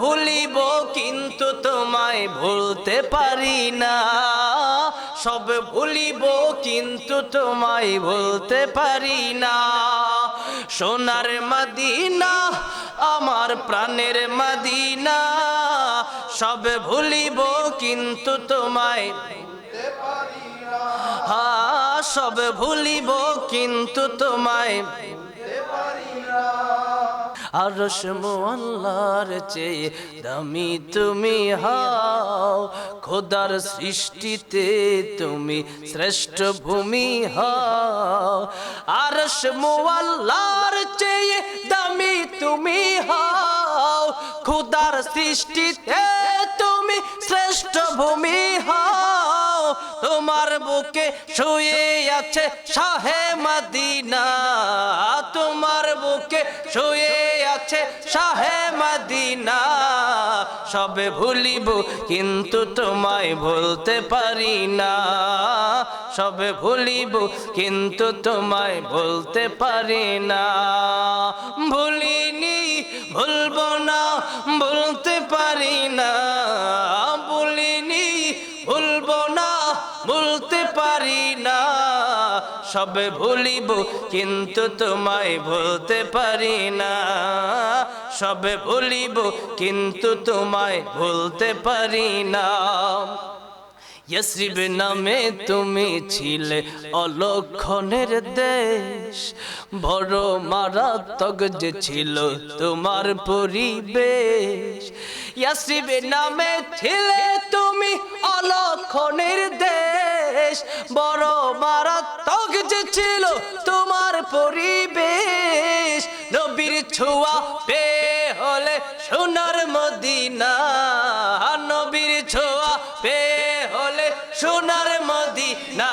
ভুলিব, কিন্তু তোমায় ভুলতে পারি না। সবে ভুলিব, কিন্তু তোমায় ভুলতে পারি না। সোনার মদিনা, আমার প্রাণের মদিনা। সবে ভুলিব, কিন্তু তোমায় হ্যাঁ সব ভুলিব, কিন্তু তোমায় আর দামি তুমি হাও। খোদার সৃষ্টিতে তুমি শ্রেষ্ঠ ভূমি হাও। আর আল্লাহর চেয়ে দামি তুমি হাও। খোদার সৃষ্টিতে তুমি শ্রেষ্ঠ ভূমি হাও। তোমার বুকে শুয়ে আছে শাহে মদিনা। তোমার বুকে শুয়ে আছে শাহে মদিনা। সবে ভুলিব, কিন্তু তোমায় ভুলতে পারি না। সবে ভুলিব, কিন্তু তোমায় ভুলতে পারি না। বলতে পারি না। সবে ভুলিব, কিন্তু তোমায় ভুলতে পারি না। সবে ভুলিব, কিন্তু তোমায় ভুলতে পারি না। ইয়সরিব নামে তুমি ছিলে অলক্ষণের দেশ। বড় মারাত্মক যে ছিল তোমার পরিবেশ। ইয়াসরিব নামে ছিলে তুমি অলক্ষণের দেশ। বড় মারাত্মক যে ছিল তোমার পরিবেশ। নবীর ছোঁয়া পে হলে সোনার মদিনা। নবীর ছোঁয়া পে হলে সোনার মদিনা।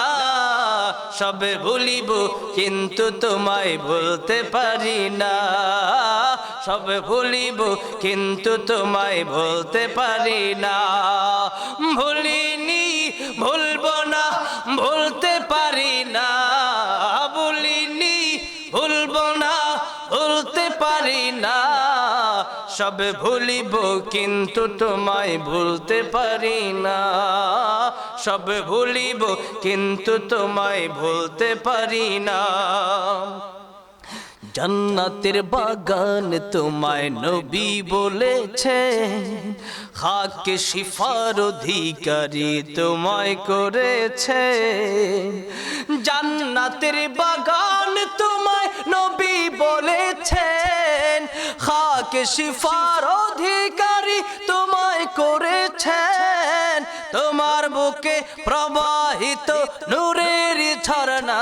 সবে ভুলিব, কিন্তু তোমায় ভুলতে পারি না। সবে ভুলিব, কিন্তু তোমায় ভুলতে পারি না। ভুলিনি ভুলবো না ভুলতে পারি না বলিনি ভুলব না, ভুলতে পারি না। সব ভুলিব কিন্তু তোমায় ভুলতে পারি না। সব ভুলিব কিন্তু তোমায় ভুলতে পারি না। জান্নাতের বাগান তোমায় নবী বলেছে। খাকে শিফার অধিকারী তোমায় করেছে। জান্নাতের বাগান তোমায় নবী বলেছেন খাকে শিফার অধিকারী তোমায় করেছেন তোমার বুকে প্রবাহিত নূরের ঝরনা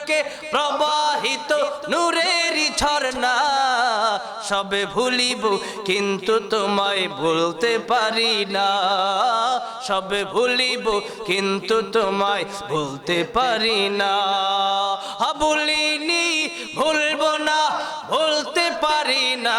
বুকে প্রবাহিত নূরের ঝর্ণা। সবে ভুলিব, কিন্তু তোমায় ভুলতে পারি না। সবে ভুলিব, কিন্তু তোমায় ভুলতে পারি না। হা বলিনি ভুলব না, ভুলতে পারি না।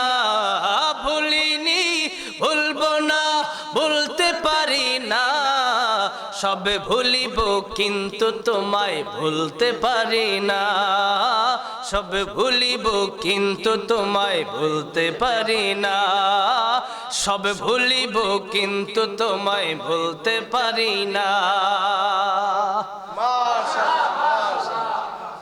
সবে ভুলিব, কিন্তু তোমায় ভুলতে পারি না। সব ভুলিব, কিন্তু তোমায় ভুলতে পারি না। সব ভুলিব, কিন্তু তোমায় ভুলতে পারি না।